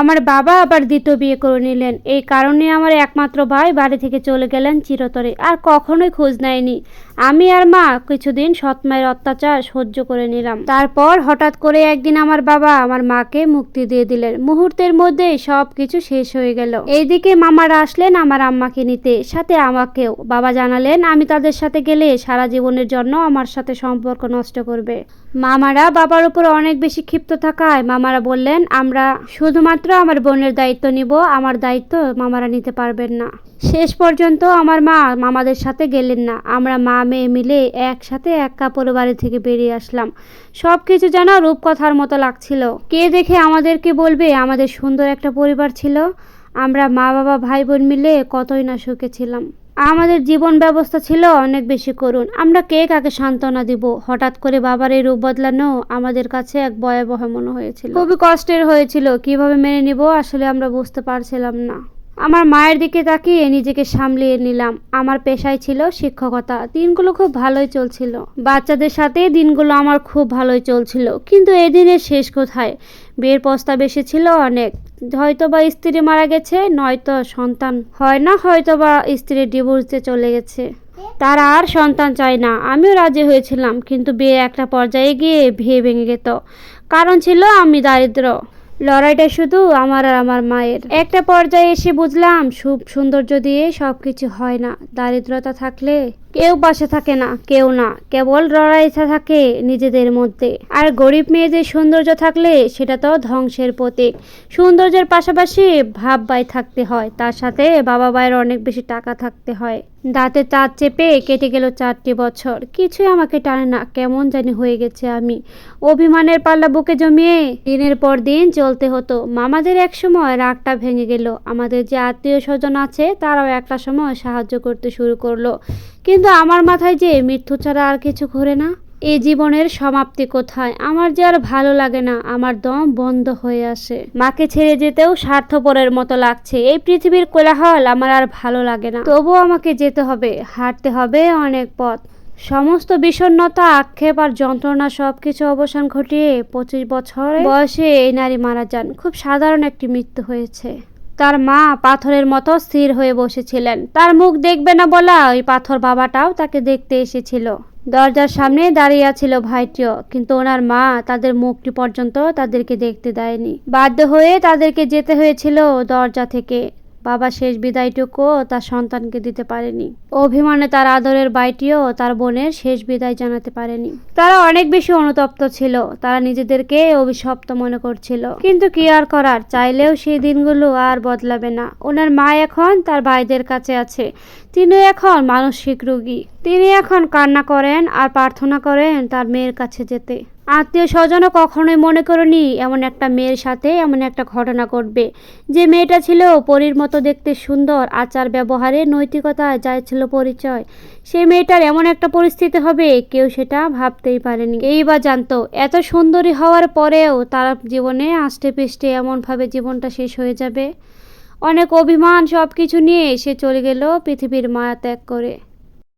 আমার বাবা আবার দ্বিতীয় বিয়ে করে নিলেন। এই কারণে আমার একমাত্র ভাই বাড়ি থেকে চলে গেলেন চিরতরে আর কখনোই খোঁজ নেয়নি। আমি আর মা কিছুদিন সৎমায়ের অত্যাচার সহ্য করে নিলাম। তারপর হঠাৎ করে একদিন আমার বাবা আমার মাকে মুক্তি দিয়ে দিলেন। মুহূর্তের মধ্যে সব কিছু শেষ হয়ে গেল। এইদিকে মামারা আসলেন আমার আম্মাকে নিতে, সাথে আমাকেও। বাবা জানালেন, আমি তাদের সাথে গেলে সারা জীবনের জন্য আমার সাথে সম্পর্ক নষ্ট করবে। মামারা বাবার উপর অনেক বেশি ক্ষিপ্ত থাকায় মামারা বললেন, আমরা শুধুমাত্র আমার বোনের দায়িত্ব নিব, আমার দায়িত্ব মামারা নিতে পারবেন না। শেষ পর্যন্ত আমার মা মামাদের সাথে গেলেন না। আমরা মা মেয়ে মিলে একসাথে এক কাপড় বাড়ি থেকে বেরিয়ে আসলাম। সব কিছু যেন রূপকথার মতো লাগছিল। কে দেখে আমাদেরকে বলবে, আমাদের সুন্দর একটা পরিবার ছিল। আমরা মা বাবা ভাই বোন মিলে কতই না সুখে ছিলাম। আমাদের জীবন ব্যবস্থা ছিল অনেক বেশি করুন আমরা কে কাকে সান্ত্বনা দিব? হঠাৎ করে বাবার এই রূপ বদলানো আমাদের কাছে এক ভয়াবহ মনে হয়েছিল। খুবই কষ্টের হয়েছিল। কীভাবে মেনে নিব আসলে আমরা বুঝতে পারছিলাম না। আমার মায়ের দিকে তাকিয়ে নিজেকে সামলিয়ে নিলাম। আমার পেশায় ছিল শিক্ষকতা। দিনগুলো খুব ভালোই চলছিল। বাচ্চাদের সাথে দিনগুলো আমার খুব ভালোই চলছিল। কিন্তু এদিনের শেষ কোথায়? বিয়ের প্রস্তাব এসেছিল অনেক। হয়তো বা স্ত্রী মারা গেছে, নয়তো সন্তান হয় না হয়তো বা স্ত্রীর ডিভোর্সে চলে গেছে। তারা আর সন্তান চায় না। আমিও রাজি হয়েছিলাম, কিন্তু বিয়ে একটা পর্যায়ে গিয়ে বিয়ে ভেঙে যেত কারণ ছিল আমি দারিদ্র। লড়াইটা শুধু আমার আর আমার মায়ের। একটা পর্যায়ে এসে বুঝলাম, সুখ সৌন্দর্য দিয়ে সব কিছু হয় না। দারিদ্রতা থাকলে কেউ পাশে থাকে না, কেউ না। কেবল লড়াইটা থাকে নিজেদের মধ্যে। আর গরিব মেয়েদের সৌন্দর্য থাকলে সেটা তো ধ্বংসের প্রতীক। সৌন্দর্যের পাশাপাশি ভাব বাই থাকতে হয়, তার সাথে বাবা ভাইয়ের অনেক বেশি টাকা থাকতে হয়। দাঁতে চাঁদ চেপে কেটে গেল চারটি বছর। কিছুই আমাকে টানে না, কেমন জানি হয়ে গেছে আমি। অভিমানের পাল্লা বুকে জমিয়ে দিনের পর দিন চলতে হতো। মামাদের এক সময় রাগটা ভেঙে গেল। আমাদের যে আত্মীয় স্বজন আছে, তারাও একটা সময় সাহায্য করতে শুরু করল। কিন্তু আমার মাথায় যে মৃত্যু ছাড়া আর কিছু ঘোরে না এই জীবনের সমাপ্তি কোথায়? আমার যে আর ভালো লাগে না, আমার দম বন্ধ হয়ে আসে। মাকে ছেড়ে যেতেও স্বার্থপরের মতো লাগছে। এই পৃথিবীর কোলাহল আমার আর ভালো লাগে না। তবুও আমাকে যেতে হবে, হাঁটতে হবে অনেক পথ। সমস্ত বিষণ্ণতা, আক্ষেপ আর যন্ত্রণা সবকিছু অবসান ঘটিয়ে পঁচিশ বছর বয়সে এই নারী মারা যান। খুব সাধারণ একটি মৃত্যু হয়েছে। তার মা পাথরের মতো স্থির হয়ে বসেছিলেন। তার মুখ দেখবে না বলা ওই পাথর বাবাটাও তাকে দেখতে এসেছিল। দরজার সামনে দাঁড়িয়ে ছিল ভাইটিও, কিন্তু ওনার মা তাদের মুখটি পর্যন্ত তাদেরকে দেখতে দেয়নি। বাধ্য হয়ে তাদেরকে যেতে হয়েছিল দরজা থেকে। বাবা শেষ বিদায়টুকুও তার সন্তানকে দিতে পারেনি। অভিমানে তার আদরের বাইটিও তার বোনের শেষ বিদায় জানাতে পারেনি। তারা অনেক বেশি অনুতপ্ত ছিল, তারা নিজেদেরকে অভিশপ্ত মনে করছিল। কিন্তু কি আর করার, চাইলেও সেই দিনগুলো আর বদলাবে না। ওনার মা এখন তার ভাইদের কাছে আছে। তিনি এখন মানসিক রোগী। তিনি এখন কান্না করেন আর প্রার্থনা করেন তার মেয়ের কাছে যেতে। আত্মীয় স্বজনও কখনোই মনে করেনি, এমন একটা মেয়ের সাথে এমন একটা ঘটনা ঘটবে। যে মেয়েটা ছিল পরীর মতো দেখতে সুন্দর, আচার ব্যবহারে নৈতিকতায় যাই ছিল পরিচয়। সেই মেয়েটার এমন একটা পরিস্থিতি হবে, কেউ সেটা ভাবতেই পারেনি। এই বা জানতো, এত সুন্দরী হওয়ার পরেও তার জীবনে আষ্টে পিষ্টে এমনভাবে জীবনটা শেষ হয়ে যাবে? অনেক অভিমান সব কিছু নিয়ে সে চলে গেল পৃথিবীর মায়া ত্যাগ করে।